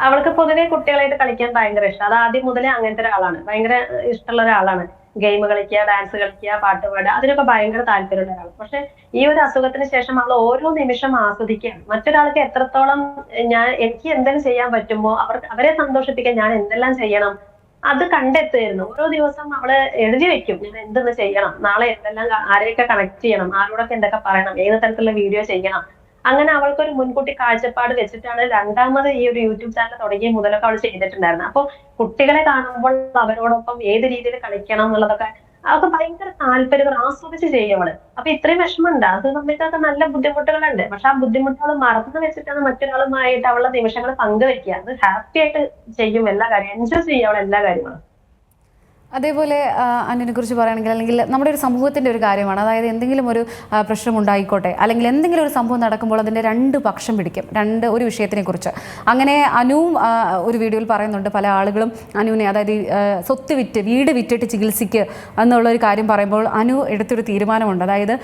അവൾക്ക് പൊതുവെ കുട്ടികളായിട്ട് കളിക്കാൻ ഭയങ്കര ഇഷ്ടം. അത് ആദ്യം മുതലേ അങ്ങനത്തെ ഒരാളാണ്. ഭയങ്കര ഇഷ്ടമുള്ള ഒരാളാണ്. ഗെയിം കളിക്കുക ഡാൻസ് കളിക്കുക പാട്ട് പാടുക അതിനൊക്കെ ഭയങ്കര താല്പര്യമുള്ള ഒരാൾ പക്ഷെ ഈ ഒരു അസുഖത്തിന് ശേഷം അവൾ ഓരോ നിമിഷം ആസ്വദിക്കുകയാണ്. മറ്റൊരാൾക്ക് എത്രത്തോളം ഞാൻ എനിക്ക് എന്തെങ്കിലും ചെയ്യാൻ പറ്റുമോ അവർ അവരെ സന്തോഷിപ്പിക്കാൻ ഞാൻ എന്തെല്ലാം ചെയ്യണം അത് കണ്ടെത്തുമായിരുന്നു. ഓരോ ദിവസം അവൾ എഴുതി വെക്കും. ഞാൻ എന്തെന്ന് ചെയ്യണം? നാളെ എന്തെല്ലാം ആരെയൊക്കെ കണക്ട് ചെയ്യണം? ആരോടൊക്കെ എന്തൊക്കെ പറയണം? ഏത് തരത്തിലുള്ള വീഡിയോ ചെയ്യണം? അങ്ങനെ അവൾക്കൊരു മുൻകൂട്ടി കാഴ്ചപ്പാട് വെച്ചിട്ടാണ് രണ്ടാമത് ഈ ഒരു യൂട്യൂബ് ചാനൽ തുടങ്ങിയ മുതലൊക്കെ അവൾ ചെയ്തിട്ടുണ്ടായിരുന്നത്. അപ്പൊ കുട്ടികളെ കാണുമ്പോൾ അവരോടൊപ്പം ഏത് രീതിയിൽ കളിക്കണം എന്നുള്ളതൊക്കെ അതൊക്കെ ഭയങ്കര താല്പര്യം ആസ്വദിച്ച് ചെയ്യും അവൾ. അപ്പൊ ഇത്രയും വിഷമമുണ്ട്. അത് സമയത്തൊക്കെ നല്ല ബുദ്ധിമുട്ടുകളുണ്ട്. പക്ഷെ ആ ബുദ്ധിമുട്ടുകൾ മറന്നു വെച്ചിട്ടാണ് മറ്റൊരാളുമായിട്ട് അവളുടെ നിമിഷങ്ങൾ പങ്കുവെക്കുക. അത് ഹാപ്പി ആയിട്ട് ചെയ്യും എല്ലാ കാര്യവും എൻജോയ് ചെയ്യും അവൾ എല്ലാ കാര്യങ്ങളും. അതേപോലെ അന്നിനെ കുറിച്ച് പറയുകയാണെങ്കിൽ അല്ലെങ്കിൽ നമ്മുടെ ഒരു സമൂഹത്തിന്റെ ഒരു കാര്യമാണ്. അതായത് എന്തെങ്കിലും ഒരു പ്രശ്നം ഉണ്ടായിക്കോട്ടെ അല്ലെങ്കിൽ എന്തെങ്കിലും ഒരു സംഭവം നടക്കുമ്പോൾ അതിന്റെ രണ്ട് പക്ഷം പിടിക്കും രണ്ട് ഒരു വിഷയത്തിനെ കുറിച്ച്. അങ്ങനെ അനുവും ഒരു വീഡിയോയിൽ പറയുന്നുണ്ട് പല ആളുകളും അനുവിനെ അതായത് സ്വത്ത് വിറ്റ് വീട് വിറ്റിട്ട് ചികിത്സിക്കുക എന്നുള്ള ഒരു കാര്യം പറയുമ്പോൾ അനു എടുത്തൊരു തീരുമാനമുണ്ട്. അതായത്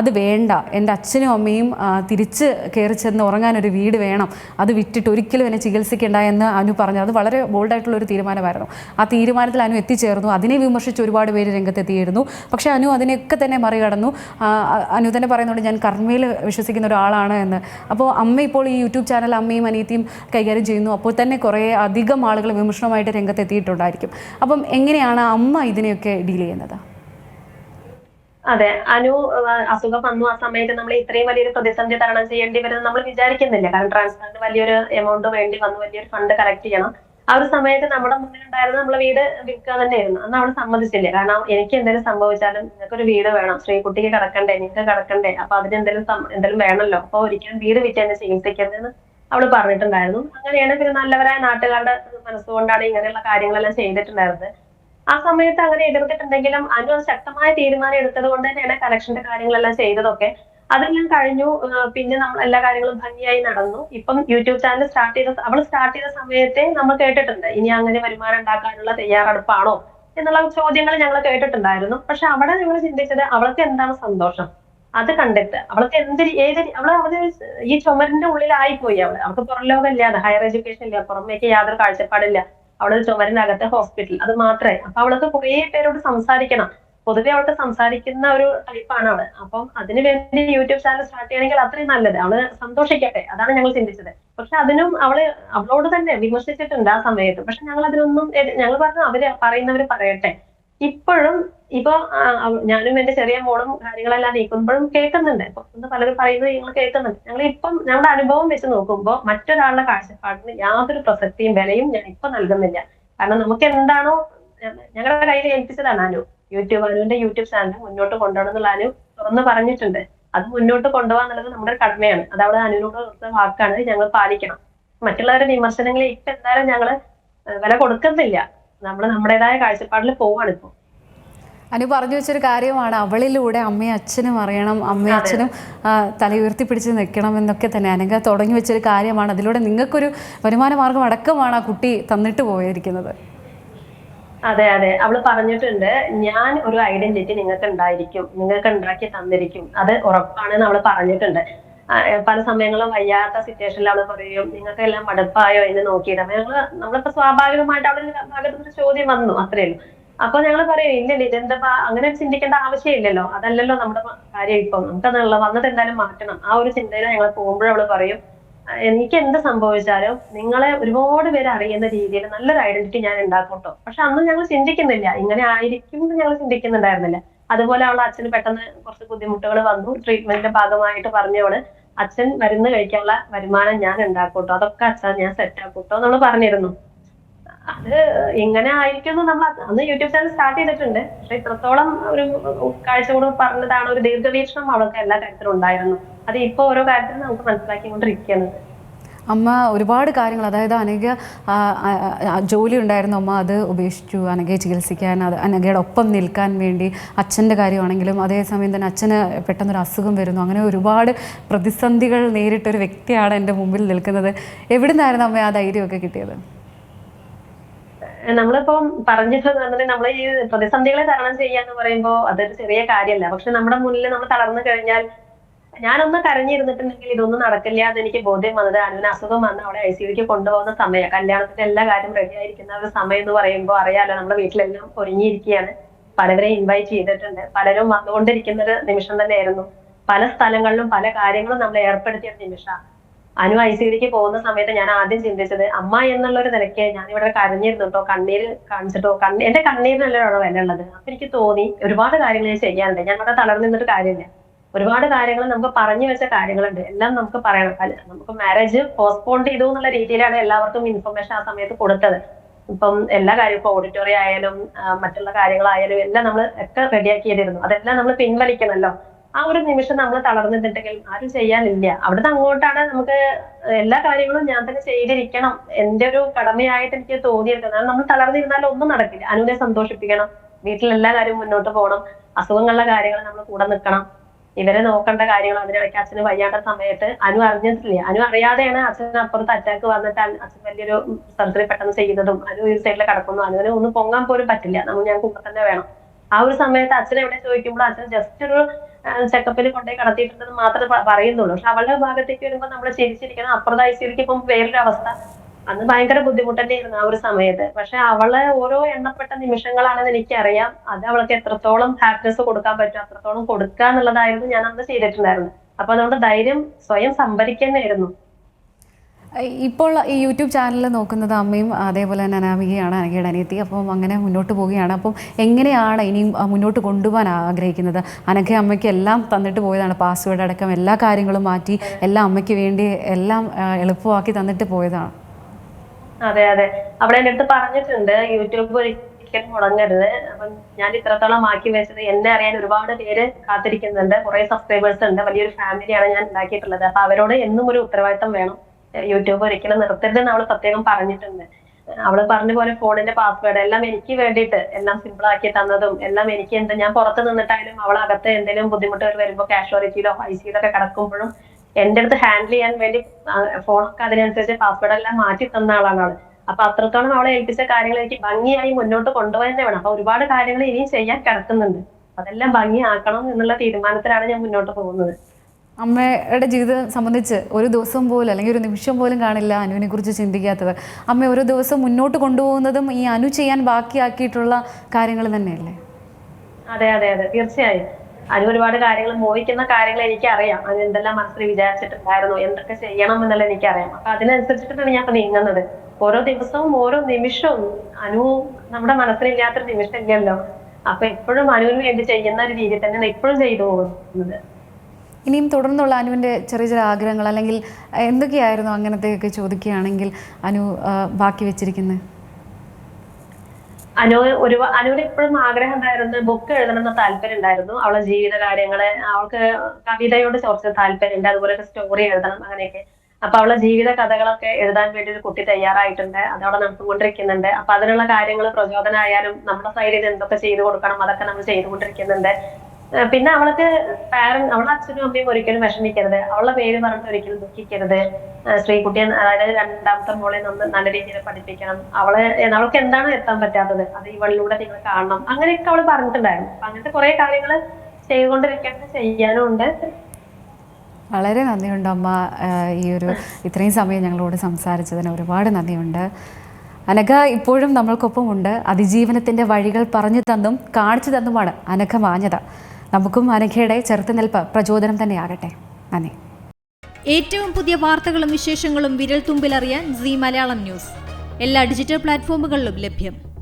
അത് വേണ്ട എന്റെ അച്ഛനും അമ്മയും തിരിച്ച് കയറി ചെന്ന് ഉറങ്ങാൻ ഒരു വീട് വേണം അത് വിറ്റിട്ട് ഒരിക്കലും എന്നെ ചികിത്സിക്കേണ്ട എന്ന് അനു പറഞ്ഞു. അത് വളരെ ബോൾഡായിട്ടുള്ള ഒരു തീരുമാനമായിരുന്നു. ആ തീരുമാനത്തിൽ അനു എത്തിച്ചേർന്നു. അതിനെ വിമർശിച്ച് ഒരുപാട് പേര് രംഗത്തെത്തിയിരുന്നു. പക്ഷേ അനു അതിനെയൊക്കെ തന്നെ മറികടന്നു. അനു തന്നെ പറയുന്നുണ്ട് ഞാൻ കർമ്മയിൽ വിശ്വസിക്കുന്ന ഒരാളാണ് എന്ന്. അപ്പോൾ അമ്മ ഇപ്പോൾ ഈ യൂട്യൂബ് ചാനൽ അമ്മയും അനിയത്തിയും കൈകാര്യം ചെയ്യുന്നു. അപ്പോൾ തന്നെ കുറേ അധികം ആളുകൾ വിമർശനമായിട്ട് രംഗത്തെത്തിയിട്ടുണ്ടായിരിക്കും. അപ്പം എങ്ങനെയാണ് അമ്മ ഇതിനെയൊക്കെ ഡീൽ ചെയ്യുന്നത്? അതെ. അനു അസുഖം വന്നു ആ സമയത്ത് നമ്മൾ ഇത്രയും വലിയൊരു പ്രതിസന്ധി തരണം ചെയ്യേണ്ടി വരുന്നത് നമ്മൾ വിചാരിക്കുന്നില്ല. കാരണം ട്രാൻസ്പ്ലാന്റ് വലിയൊരു എമൗണ്ട് വേണ്ടി വന്നു വലിയൊരു ഫണ്ട് കളക്ട് ചെയ്യണം. ആ ഒരു സമയത്ത് നമ്മുടെ മുന്നിൽ ഉണ്ടായിരുന്നത് നമ്മളെ വീട് വിൽക്കുക തന്നെയായിരുന്നു. അന്ന് അവൾ സമ്മതിച്ചില്ല. കാരണം എനിക്ക് എന്തെങ്കിലും സംഭവിച്ചാലും നിങ്ങൾക്കൊരു വീട് വേണം. ശ്രീകുട്ടിക്ക് കിടക്കണ്ടേ? നിങ്ങൾക്ക് കിടക്കണ്ടേ? അപ്പൊ അതിന് എന്തെങ്കിലും എന്തെങ്കിലും വേണമല്ലോ അപ്പൊ ഒരിക്കലും വീട് വിറ്റ് എന്നെ ചികിത്സിക്കരുതെന്ന് അവൾ പറഞ്ഞിട്ടുണ്ടായിരുന്നു. അങ്ങനെയാണ് പിന്നെ നല്ലവരായ നാട്ടുകാരുടെ മനസ്സുകൊണ്ടാണ് ഇങ്ങനെയുള്ള കാര്യങ്ങളെല്ലാം ചെയ്തിട്ടുണ്ടായിരുന്നത്. ആ സമയത്ത് അങ്ങനെ എതിർത്തിട്ടുണ്ടെങ്കിലും അനു ശക്തമായ തീരുമാനം എടുത്തത് കൊണ്ട് തന്നെയാണ് കലക്ഷന്റെ കാര്യങ്ങളെല്ലാം ചെയ്തതൊക്കെ. അതെല്ലാം കഴിഞ്ഞു. പിന്നെ നമ്മൾ എല്ലാ കാര്യങ്ങളും ഭംഗിയായി നടന്നു. ഇപ്പം യൂട്യൂബ് ചാനൽ സ്റ്റാർട്ട് ചെയ്ത അവൾ സ്റ്റാർട്ട് ചെയ്ത സമയത്തെ നമ്മൾ കേട്ടിട്ടുണ്ട്. ഇനി അങ്ങനെ വരുമാനം ഉണ്ടാക്കാനുള്ള തയ്യാറെടുപ്പാണോ എന്നുള്ള ചോദ്യങ്ങൾ ഞങ്ങൾ കേട്ടിട്ടുണ്ടായിരുന്നു. പക്ഷെ അവിടെ ഞങ്ങൾ ചിന്തിച്ചത് അവൾക്ക് എന്താണ് സന്തോഷം? അത് കണ്ടിട്ട് അവൾക്ക് എന്ത് ഏത് അവൾ അവർ ഈ ചുമരിന്റെ ഉള്ളിലായി പോയി അവൾക്ക് പുറം ലോകമില്ല ഇല്ലാതെ ഹയർ എഡ്യൂക്കേഷൻ ഇല്ല പുറമേക്ക് യാതൊരു കാഴ്ചപ്പാടില്ല. അവൾ ചുമരിനകത്തെ ഹോസ്പിറ്റൽ അത് മാത്രമേ. അപ്പൊ അവൾക്ക് കുറേ പേരോട് സംസാരിക്കണം. പൊതുവെ അവൾക്ക് സംസാരിക്കുന്ന ഒരു ടൈപ്പാണ് അവൾ അപ്പം അതിനു വേണ്ടി യൂട്യൂബ് ചാനൽ സ്റ്റാർട്ട് ചെയ്യണമെങ്കിൽ അത്രയും നല്ലത്. അവൾ സന്തോഷിക്കട്ടെ. അതാണ് ഞങ്ങൾ ചിന്തിച്ചത്. പക്ഷെ അതിനും അവൾ അവളോട് തന്നെ വിമർശിച്ചിട്ടുണ്ട് ആ സമയത്ത്. പക്ഷെ ഞങ്ങൾ അതിനൊന്നും ഞങ്ങൾ പറഞ്ഞു അവർ പറയുന്നവര് പറയട്ടെ. ഇപ്പോഴും ഇപ്പൊ ഞാനും എന്റെ ചെറിയ മോളും കാര്യങ്ങളെല്ലാം നീക്കുമ്പോഴും കേൾക്കുന്നുണ്ട്. പുറത്തുനിന്ന് പലരും പറയുന്നത് ഞങ്ങൾ കേൾക്കുന്നുണ്ട്. ഞങ്ങൾ ഇപ്പം ഞങ്ങളുടെ അനുഭവം വെച്ച് നോക്കുമ്പോൾ മറ്റൊരാളുടെ കാഴ്ചപ്പാടിന് യാതൊരു പ്രസക്തിയും വിലയും ഞാൻ ഇപ്പൊ നൽകുന്നില്ല. കാരണം നമുക്ക് എന്താണോ ഞങ്ങളുടെ കയ്യിൽ ഏൽപ്പിച്ചതാണ് അനു. യൂട്യൂബ് അനുവിന്റെ യൂട്യൂബ് ചാനൽ മുന്നോട്ട് കൊണ്ടുപോകണം എന്നുള്ള അനു തുറന്ന് പറഞ്ഞിട്ടുണ്ട്. അത് മുന്നോട്ട് കൊണ്ടുപോകാൻ എന്നുള്ളത് നമ്മുടെ കടമയാണ്. അത് അവിടെ അനുവിനോട് കൊടുത്ത വാക്കാണ് ഞങ്ങൾ പാലിക്കണം. മറ്റുള്ളവരുടെ വിമർശനങ്ങളെ ഇപ്പൊ എന്തായാലും ഞങ്ങൾ വില കൊടുക്കുന്നില്ല. നമ്മൾ നമ്മുടേതായ കാഴ്ചപ്പാടിൽ പോവാണ് ഇപ്പൊ. അനു പറഞ്ഞു വെച്ചൊരു കാര്യമാണ്. അവളിലൂടെ അമ്മയും അച്ഛനും അറിയണം. അമ്മയും അച്ഛനും തല ഉയർത്തിപ്പിടിച്ച് നിൽക്കണം എന്നൊക്കെ തന്നെ അനങ്ങ തുടങ്ങി വെച്ചൊരു കാര്യമാണ്. അതിലൂടെ നിങ്ങൾക്കൊരു വരുമാന മാർഗം അടക്കമാണ് ആ കുട്ടി തന്നിട്ട് പോയിരിക്കുന്നത്. അതെ അതെ. അവൾ പറഞ്ഞിട്ടുണ്ട് ഞാൻ ഒരു ഐഡന്റിറ്റി നിങ്ങൾക്ക് ഉണ്ടായിരിക്കും നിങ്ങൾക്ക് ഉണ്ടാക്കി തന്നിരിക്കും. അത് ഉറപ്പാണെന്ന് അവൾ പറഞ്ഞിട്ടുണ്ട്. പല സമയങ്ങളും വയ്യാത്ത സിറ്റുവേഷനിൽ അവൾ പറയും നിങ്ങൾക്ക് എല്ലാം മടുപ്പായോ? എന്ന് നോക്കിയിട്ട്. അപ്പൊ ഞങ്ങൾ നമ്മളിപ്പോ സ്വാഭാവികമായിട്ട് അവളെ ഭാഗത്ത് നിന്ന് ചോദ്യം വന്നു അത്രേ ഉള്ളൂ. അപ്പൊ ഞങ്ങൾ പറയും ഇല്ലല്ലോ ഇതെന്താ അങ്ങനെ ചിന്തിക്കേണ്ട ആവശ്യമില്ലല്ലോ. അതല്ലല്ലോ നമ്മുടെ കാര്യം ഇപ്പം. നമുക്കതുള്ള വന്നത് എന്തായാലും മാറ്റണം. ആ ഒരു ചിന്തയിൽ ഞങ്ങൾ പോകുമ്പോഴും അവൾ പറയും "ആ, എനിക്ക് എന്ത് സംഭവിച്ചാലും നിങ്ങളെ ഒരുപാട് പേര് അറിയുന്ന രീതിയിൽ നല്ലൊരു ഐഡന്റിറ്റി ഞാൻ ഉണ്ടാക്കും കേട്ടോ പക്ഷെ അന്ന് ഞങ്ങൾ ചിന്തിക്കുന്നില്ല. ഇങ്ങനെ ആയിരിക്കും എന്ന് ഞങ്ങൾ ചിന്തിക്കുന്നുണ്ടായിരുന്നില്ല. അതുപോലെ അവളെ അച്ഛന് പെട്ടെന്ന് കുറച്ച് ബുദ്ധിമുട്ടുകൾ വന്നു. ട്രീറ്റ്മെന്റിന്റെ ഭാഗമായിട്ട് പറഞ്ഞവൾ അച്ഛൻ മരുന്ന് കഴിക്കാനുള്ള വരുമാനം ഞാൻ ഉണ്ടാക്കൂട്ടോ അതൊക്കെ അച്ഛൻ ഞാൻ സെറ്റ് ആക്കൂട്ടോ നമ്മൾ പറഞ്ഞിരുന്നു. അത് എങ്ങനെ ആയിരിക്കും നമ്മൾ അന്ന് യൂട്യൂബ് ചാനൽ സ്റ്റാർട്ട് ചെയ്തിട്ടുണ്ട്. പക്ഷെ ഇത്രത്തോളം ഒരു കാഴ്ചയോട് പറഞ്ഞതാണ് ഒരു ദീർഘവീക്ഷണം അവൾക്ക് എല്ലാ കാര്യത്തിലും ഉണ്ടായിരുന്നു. അത് ഇപ്പൊ ഓരോ കാര്യത്തിലും നമുക്ക് മനസ്സിലാക്കിക്കൊണ്ടിരിക്കുകയാണ്. അമ്മ ഒരുപാട് കാര്യങ്ങൾ. അതായത് അനഘ ജോലി ഉണ്ടായിരുന്നു. അമ്മ അത് ഉപേക്ഷിച്ചു. അനഘയെ ചികിത്സിക്കാൻ അത് അനഘയുടെ ഒപ്പം നിൽക്കാൻ വേണ്ടി അച്ഛന്റെ കാര്യമാണെങ്കിലും അതേസമയം തന്നെ അച്ഛന് പെട്ടെന്നൊരു അസുഖം വരുന്നു. അങ്ങനെ ഒരുപാട് പ്രതിസന്ധികൾ നേരിട്ടൊരു വ്യക്തിയാണ് എന്റെ മുമ്പിൽ നിൽക്കുന്നത്. എവിടെ നിന്നായിരുന്നു അമ്മ ആ ധൈര്യമൊക്കെ കിട്ടിയത്? നമ്മളിപ്പം പറഞ്ഞിട്ട് തന്നെ നമ്മൾ ഈ പ്രതിസന്ധികളെ തരണം ചെയ്യാന്ന് പറയുമ്പോ അതൊരു ചെറിയ കാര്യമല്ല. പക്ഷെ നമ്മുടെ മുന്നിൽ നമ്മൾ തളർന്നു കഴിഞ്ഞാൽ ഞാനൊന്ന് കരഞ്ഞിരുന്നിട്ടുണ്ടെങ്കിൽ ഇതൊന്നും നടക്കില്ല എനിക്ക് ബോധ്യം വന്നത് അനുവിന് അസുഖം വന്ന് അവളെ ഐ സിയുക്ക് കൊണ്ടുപോകുന്ന സമയം. കല്യാണത്തിന്റെ എല്ലാ കാര്യം റെഡി ആയിരിക്കുന്ന ഒരു സമയം എന്ന് പറയുമ്പോൾ അറിയാലോ നമ്മുടെ വീട്ടിലെല്ലാം ഒരുങ്ങിയിരിക്കുകയാണ് പലവരെ ഇൻവൈറ്റ് ചെയ്തിട്ടുണ്ട്. പലരും വന്നുകൊണ്ടിരിക്കുന്ന ഒരു നിമിഷം തന്നെയായിരുന്നു. പല സ്ഥലങ്ങളിലും പല കാര്യങ്ങളും നമ്മൾ ഏർപ്പെടുത്തിയ നിമിഷം അനു ഐ സിയിലേക്ക് പോകുന്ന സമയത്ത് ഞാൻ ആദ്യം ചിന്തിച്ചത് അമ്മ എന്നുള്ള ഒരു നിലയ്ക്ക് ഞാൻ ഇവിടെ കരഞ്ഞിരുന്നു കേട്ടോ കണ്ണീര് കാണിച്ചിട്ടോ കണ്ണീ എന്റെ കണ്ണീരിനല്ലോ വില ഉള്ളത്? അപ്പൊ എനിക്ക് തോന്നി ഒരുപാട് കാര്യങ്ങൾ ഞാൻ ചെയ്യാനുണ്ട്. ഞാൻ ഇവിടെ തളർന്നു നിന്നിട്ട് കാര്യമില്ല. ഒരുപാട് കാര്യങ്ങൾ നമുക്ക് പറഞ്ഞു വെച്ച കാര്യങ്ങളുണ്ട്. എല്ലാം നമുക്ക് പറയണം. നമുക്ക് മാരേജ് പോസ്റ്റ്പോൺ ചെയ്തു എന്നുള്ള രീതിയിലാണ് എല്ലാവർക്കും ഇൻഫർമേഷൻ ആ സമയത്ത് കൊടുത്തത്. ഇപ്പം എല്ലാ കാര്യവും ഇപ്പൊ ഓഡിറ്റോറിയം ആയാലും മറ്റുള്ള കാര്യങ്ങളായാലും എല്ലാം നമ്മൾ ഒക്കെ റെഡിയാക്കിയതായിരുന്നു അതെല്ലാം നമ്മൾ പിൻവലിക്കണമല്ലോ ആ ഒരു നിമിഷം നമ്മൾ തളർന്നിട്ടുണ്ടെങ്കിൽ ആരും ചെയ്യാനില്ല. അവിടുന്ന് അങ്ങോട്ടാണ് നമുക്ക് എല്ലാ കാര്യങ്ങളും ഞാൻ തന്നെ ചെയ്തിരിക്കണം. എന്റെ ഒരു കടമയായിട്ട് എനിക്ക് തോന്നിയിരിക്കുന്നത് കാരണം നമ്മൾ തളർന്നിരുന്നാൽ ഒന്നും നടക്കില്ല. അനുവിനെ സന്തോഷിപ്പിക്കണം. വീട്ടിൽ എല്ലാ കാര്യവും മുന്നോട്ട് പോകണം. അസുഖങ്ങളുടെ കാര്യങ്ങൾ നമ്മൾ കൂടെ നിൽക്കണം. ഇവരെ നോക്കേണ്ട കാര്യങ്ങൾ അതിനിടയ്ക്ക് അച്ഛന് വയ്യാത്ത സമയത്ത് അനു അറിഞ്ഞിട്ടില്ല? അനു അറിയാതെയാണ് അച്ഛന് അപ്പുറത്ത് അറ്റാക്ക് വന്നിട്ട് അച്ഛൻ വലിയൊരു സർജറി പെട്ടെന്ന് ചെയ്യുന്നതും അനു ഈ സൈഡിൽ കിടക്കുന്നു അനുവിനെ ഒന്ന് പൊങ്ങാൻ പോലും പറ്റില്ല. നമ്മൾ ഞാൻ കൂടെ തന്നെ വേണം. ആ ഒരു സമയത്ത് അച്ഛൻ എവിടെ ചോദിക്കുമ്പോൾ അച്ഛൻ ജസ്റ്റ് ഒരു ചെക്കപ്പിൽ കൊണ്ടുപോയി കടത്തിയിട്ടുണ്ടെന്ന് മാത്രമേ പറയുന്നുള്ളൂ. പക്ഷെ അവളുടെ ഭാഗത്തേക്ക് വരുമ്പോൾ നമ്മൾ ചിരിച്ചിരിക്കണം. അപ്പുറത്തെ ഐസിയിലേക്ക് ഇപ്പം വേറൊരു അവസ്ഥ. അന്ന് ഭയങ്കര ബുദ്ധിമുട്ട് തന്നെയായിരുന്നു ആ ഒരു സമയത്ത്. പക്ഷെ അവളെ ഓരോ എണ്ണപ്പെട്ട നിമിഷങ്ങളാണെന്ന് എനിക്കറിയാം. അത് അവൾക്ക് എത്രത്തോളം ഹാപ്പിനെസ് കൊടുക്കാൻ പറ്റും അത്രത്തോളം കൊടുക്കുക എന്നുള്ളതായിരുന്നു ഞാൻ അന്ന് ചെയ്തിട്ടുണ്ടായിരുന്നു അപ്പൊ അതുകൊണ്ട് ധൈര്യം സ്വയം സംഭരിക്കുന്നതായിരുന്നു ഇപ്പോൾ ഈ യൂട്യൂബ് ചാനൽ നോക്കുന്നത് അമ്മയും അതേപോലെ തന്നെ അനാമികയാണ് അനഘയുടെ അനിയത്തി. അപ്പം അങ്ങനെ മുന്നോട്ട് പോവുകയാണ്. അപ്പം എങ്ങനെയാണ് ഇനിയും മുന്നോട്ട് കൊണ്ടുപോകാൻ ആഗ്രഹിക്കുന്നത്? അനഘ അമ്മയ്ക്ക് എല്ലാം തന്നിട്ട് പോയതാണ്. പാസ്വേഡ് അടക്കം എല്ലാ കാര്യങ്ങളും മാറ്റി എല്ലാം അമ്മയ്ക്ക് വേണ്ടി എല്ലാം എളുപ്പമാക്കി തന്നിട്ട് പോയതാണ്. അതെ അതെ. അവിടെ എന്റെ അടുത്ത് പറഞ്ഞിട്ടുണ്ട് യൂട്യൂബ് ഒരിക്കലും മുടങ്ങരുത്. അപ്പം ഞാൻ ഇത്രത്തോളം ആക്കി വെച്ചത് എന്നെ അറിയാൻ ഒരുപാട് പേര് കാത്തിരിക്കുന്നുണ്ട്. കുറെ സബ്സ്ക്രൈബേഴ്സ് ഉണ്ട്. വലിയൊരു ഫാമിലിയാണ് ഞാൻ ഉണ്ടാക്കിയിട്ടുള്ളത്. അപ്പൊ അവരോട് എന്നും ഒരു ഉത്തരവാദിത്തം വേണം. യൂട്യൂബ് ഒരിക്കലും നിർത്തരുതെന്ന് അവൾ പ്രത്യേകം പറഞ്ഞിട്ടുണ്ട്. അവൾ പറഞ്ഞ പോലെ ഫോണിന്റെ പാസ്വേഡ് എല്ലാം എനിക്ക് വേണ്ടിയിട്ട് എല്ലാം സിമ്പിൾ ആക്കി തന്നതും എല്ലാം എനിക്ക് എന്ത് ഞാൻ പുറത്ത് നിന്നിട്ടായാലും അവൾ അകത്ത് എന്തെങ്കിലും ബുദ്ധിമുട്ടുകൾ വരുമ്പോൾ കാഷ്വാലിറ്റിയിലോ ഐ സിയിലൊക്കെ കിടക്കുമ്പോഴും എന്റെ അടുത്ത് ഹാൻഡിൽ ചെയ്യാൻ വേണ്ടി ഫോണൊക്കെ അതിനനുസരിച്ച് പാസ്വേഡ് എല്ലാം മാറ്റി തന്ന ആളാണ് അപ്പൊ അത്രത്തോളം അവളെ ഏൽപ്പിച്ച കാര്യങ്ങൾ എനിക്ക് ഭംഗിയായി മുന്നോട്ട് കൊണ്ടുപോകാൻ തന്നെ വേണം അപ്പൊ ഒരുപാട് കാര്യങ്ങൾ ഇനിയും ചെയ്യാൻ കിടക്കുന്നുണ്ട്. അതെല്ലാം ഭംഗിയാക്കണം എന്നുള്ള തീരുമാനത്തിലാണ് ഞാൻ മുന്നോട്ട് പോകുന്നത്. അമ്മയുടെ ജീവിതം സംബന്ധിച്ച് ഒരു ദിവസം പോലും അല്ലെങ്കിൽ ഒരു നിമിഷം പോലും കാണില്ല അനുവിനെ കുറിച്ച് ചിന്തിക്കാത്തത്. അമ്മ ഒരു ദിവസം മുന്നോട്ട് കൊണ്ടുപോകുന്നതും ഈ അനു ചെയ്യാൻ ബാക്കിയാക്കിയിട്ടുള്ള കാര്യങ്ങൾ തന്നെയല്ലേ? അതെ അതെ അതെ. തീർച്ചയായും. അനു ഒരുപാട് കാര്യങ്ങൾ മോഹിക്കുന്ന കാര്യങ്ങൾ എനിക്കറിയാം. അത് എന്തെല്ലാം മനസ്സിൽ വിചാരിച്ചിട്ടുണ്ടായിരുന്നു എന്തൊക്കെ ചെയ്യണം എന്നുള്ളത് എനിക്കറിയാം. അപ്പൊ അതിനനുസരിച്ചിട്ടാണ് ഞാൻ നീങ്ങുന്നത്. ഓരോ ദിവസവും ഓരോ നിമിഷവും അനു നമ്മുടെ മനസ്സിലില്ലാത്തൊരു നിമിഷം ഇല്ലല്ലോ അപ്പൊ എപ്പോഴും അനുവിന് വേണ്ടി ചെയ്യുന്ന ഒരു രീതി തന്നെയാണ് ഇപ്പോഴും ചെയ്തു പോകുന്നത്. ഇനിയും തുടർന്നുള്ള അനുവിന്റെ ചെറിയ ചെറിയ ആഗ്രഹങ്ങൾ അല്ലെങ്കിൽ എന്തൊക്കെയായിരുന്നു അങ്ങനത്തെയൊക്കെ ചോദിക്കുകയാണെങ്കിൽ അനു ബാക്കി വെച്ചിരിക്കുന്നത്? അനു ഒരു അനുവിന് എപ്പോഴും ആഗ്രഹം ഉണ്ടായിരുന്നു ബുക്ക് എഴുതണം എന്ന താല്പര്യം ഉണ്ടായിരുന്നു. അവളെ ജീവിത കാര്യങ്ങൾ അവൾക്ക് കവിതയോട് ചോർച്ച താല്പര്യമുണ്ട് അതുപോലെ സ്റ്റോറി എഴുതണം അങ്ങനെയൊക്കെ. അപ്പൊ അവളെ ജീവിത കഥകളൊക്കെ എഴുതാൻ വേണ്ടി ഒരു കുട്ടി തയ്യാറായിട്ടുണ്ട്. അതവിടെ നടന്നുകൊണ്ടിരിക്കുന്നുണ്ട്. അപ്പൊ അതിനുള്ള കാര്യങ്ങൾ പ്രചോദനമായാലും നമ്മുടെ സൈഡിൽ എന്തൊക്കെ ചെയ്തു കൊടുക്കണം അതൊക്കെ നമ്മൾ ചെയ്തുകൊണ്ടിരിക്കുന്നുണ്ട്. പിന്നെ അവൾക്ക് പാരന്റ് അവളെ അച്ഛനും അമ്മയും ഒരിക്കലും വിഷമിക്കരുത്. അവളുടെ പേര് പറഞ്ഞിട്ട് ഒരിക്കലും ദുഃഖിക്കരുത്. ഏഹ് ശ്രീകുട്ടിയെ അതായത് രണ്ടാമത്തെ മോളെ നമ്മൾ നല്ല രീതിയിൽ പഠിപ്പിക്കണം. അവളെ അവൾക്ക് എന്താണ് എത്താൻ പറ്റാത്തത്? അത് ഇവളിലൂടെ നിങ്ങൾ കാണണം. അങ്ങനെയൊക്കെ അവൾ പറഞ്ഞിട്ടുണ്ടായിരുന്നു. അപ്പൊ അങ്ങനത്തെ കുറെ കാര്യങ്ങൾ ചെയ്തുകൊണ്ടിരിക്കേണ്ടത് ചെയ്യാനും ഉണ്ട്. വളരെ നന്ദിയുണ്ട് അമ്മ. ഈ ഒരു ഇത്രയും സമയം ഞങ്ങളോട് സംസാരിച്ചതിന് ഒരുപാട് നന്ദിയുണ്ട്. അനഘ ഇപ്പോഴും നമ്മൾക്കൊപ്പം ഉണ്ട് അതിജീവനത്തിന്റെ വഴികൾ പറഞ്ഞു തന്നും കാണിച്ചു തന്നുമാണ് അനഘ മാഞ്ഞത് നമുക്കും അനഘയുടെ ചെറുത്തുനിൽപ്പ് പ്രചോദനം തന്നെയാകട്ടെ. നന്ദി. ഏറ്റവും പുതിയ വാർത്തകളും വിശേഷങ്ങളും വിരൽ തുമ്പിലറിയാൻ സി മലയാളം ന്യൂസ്. എല്ലാ ഡിജിറ്റൽ പ്ലാറ്റ്ഫോമുകളിലും ലഭ്യം.